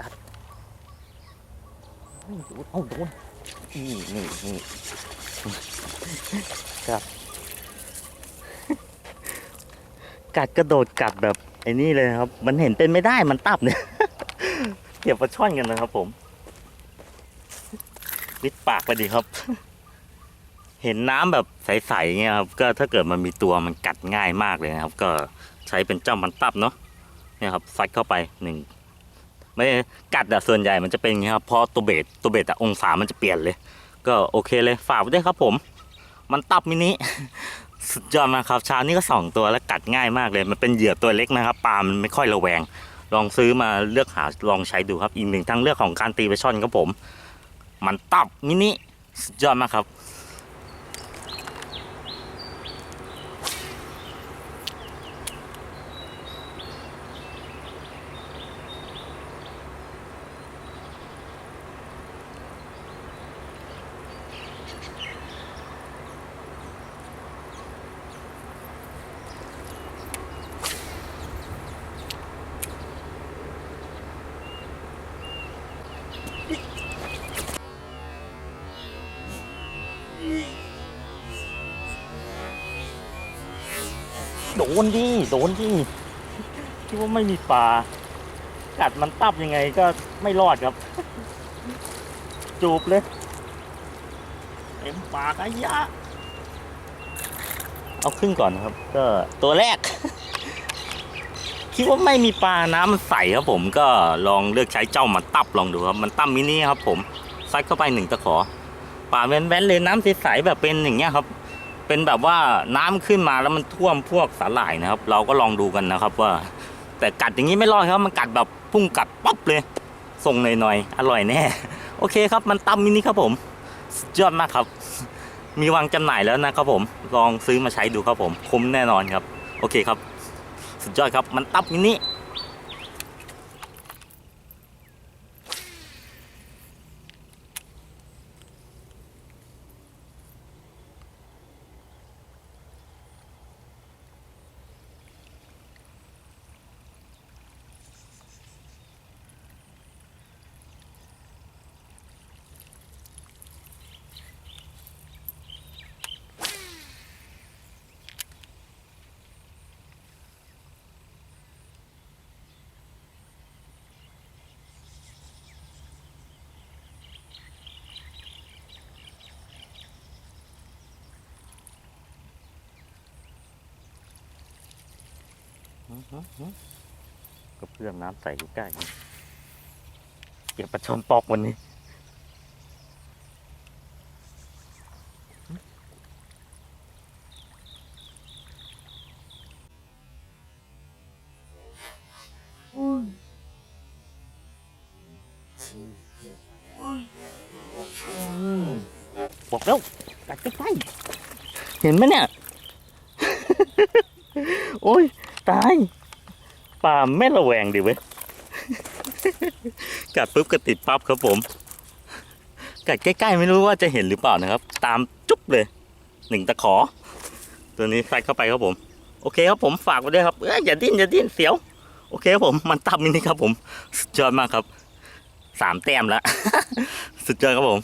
กัดเฮ้ยโดนเอาโดนนี่นี่นี่กัดกัดกระโดดกัดแบบไอ้นี่เลยครับ มันเห็นเป็นไม่ได้มันตับเนี่ยเก็บปลาช่อนกันนะครับผมวิดปากไปดีครับ เห็นน้ำแบบใสๆเงี้ยครับ ก็ถ้าเกิดมันมีตัวมันกัดง่ายมากเลยนะครับ ก็ ใช้เป็นเจ้ามันตับเนาะเนี่ยครับซัดเข้าไปหนึ่งไม่กัดอะส่วนใหญ่มันจะเป็นอย่างนี้ครับเพราะตัวเบสตัวเบสอะองศามันจะเปลี่ยนเลย ก็โอเคเลยฝากไว้ด้วยครับผม มันตับมินิสุดยอดมากครับชานี้ก็สองตัวแล้วกัดง่ายมากเลย มันเป็นเหยื่อตัวเล็กนะครับปลามันไม่ค่อยระแวง ลองซื้อมาเลือกหาลองใช้ดูครับอีกหนึ่งทางเลือกของการตีไปช่อนครับผม มันตับมินิสุดยอดมากครับ โดนดิโดนดิคิดว่าไม่มีปลากัดมันตับยังไงก็ไม่รอดครับ จูบเลยเต็มปากอายะ เอาขึ้นก่อนครับ ก็ตัวแรก คิดว่าไม่มีปลาน้ำมันใสครับผมก็ลองเลือกใช้เจ้ามันตับลองดูครับ มันตับมินิครับผมซัดเข้าไปหนึ่งตะขอปลาแว้นๆเลยน้ำใสๆแบบเป็นอย่างเงี้ยครับ เป็นแบบว่าน้ำขึ้นมาแล้วมันท่วมพวกสาหร่ายนะครับ เราก็ลองดูกันนะครับว่า แต่กัดอย่างนี้ไม่รอดครับ มันกัดแบบพุ่งกัดปั๊บเลย ส่งหน่อยๆ อร่อยแน่ โอเคครับ มันตำมินิครับผมยอดมากครับ มีวางจำหน่ายแล้วนะครับผม ลองซื้อมาใช้ดูครับผม คุ้มแน่นอนครับ โอเคครับ สุดยอดครับ มันตับมินิ ก็เพื่อนน้ำใส่ลูกใกล้เก็บปลาชนปอกวันนี้บอกแล้วกัดใกล้ๆเห็นไหมเนี่ย โอ้ย ตายปลาไม่ระแวงดิเว้ย กัดปุ๊บก็ติดปั๊บครับผม กัดใกล้ๆไม่รู้ว่าจะเห็นหรือเปล่านะครับ ตามจุ๊บเลยหนึ่งตะขอ ตัวนี้ใส่เข้าไปครับผม โอเคครับผมฝากไว้ด้วยครับเอ้ยอย่าดิ้นอย่าดิ้นเสียว โอเคครับผมมันตับมินิครับผม สุดยอดมากครับสามแต้มแล้ว สุดยอดครับผม